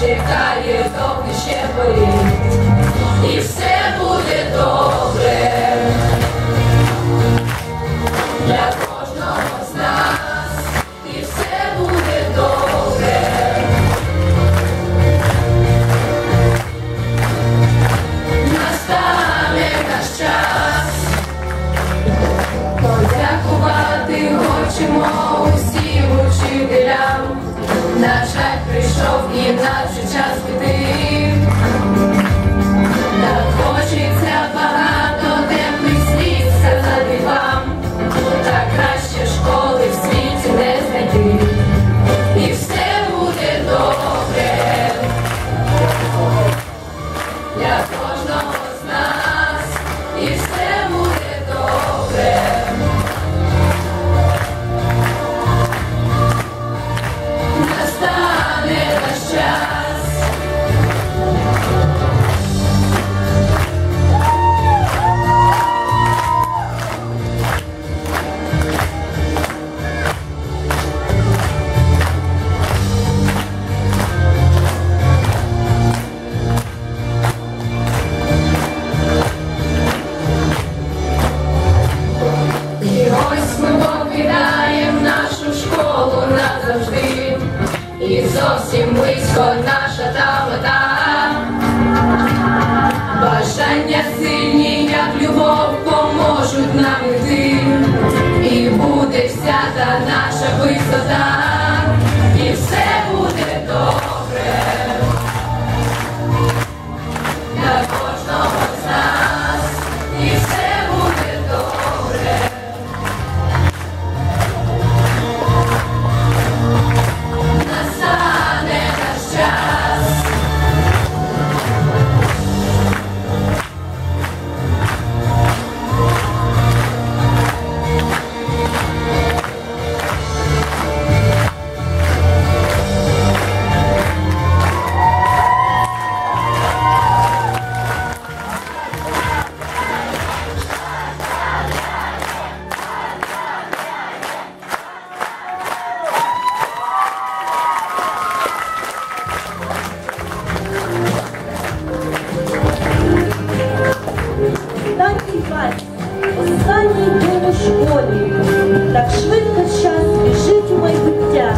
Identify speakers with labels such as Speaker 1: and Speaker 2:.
Speaker 1: чекає, доки ще болить, і все буде добре І і зовсім близько наша та мета. Бажання сильні, як любов, поможуть нам іти, і буде вся та наша висота. останній день у школі, так швидко час біжить у майбуття.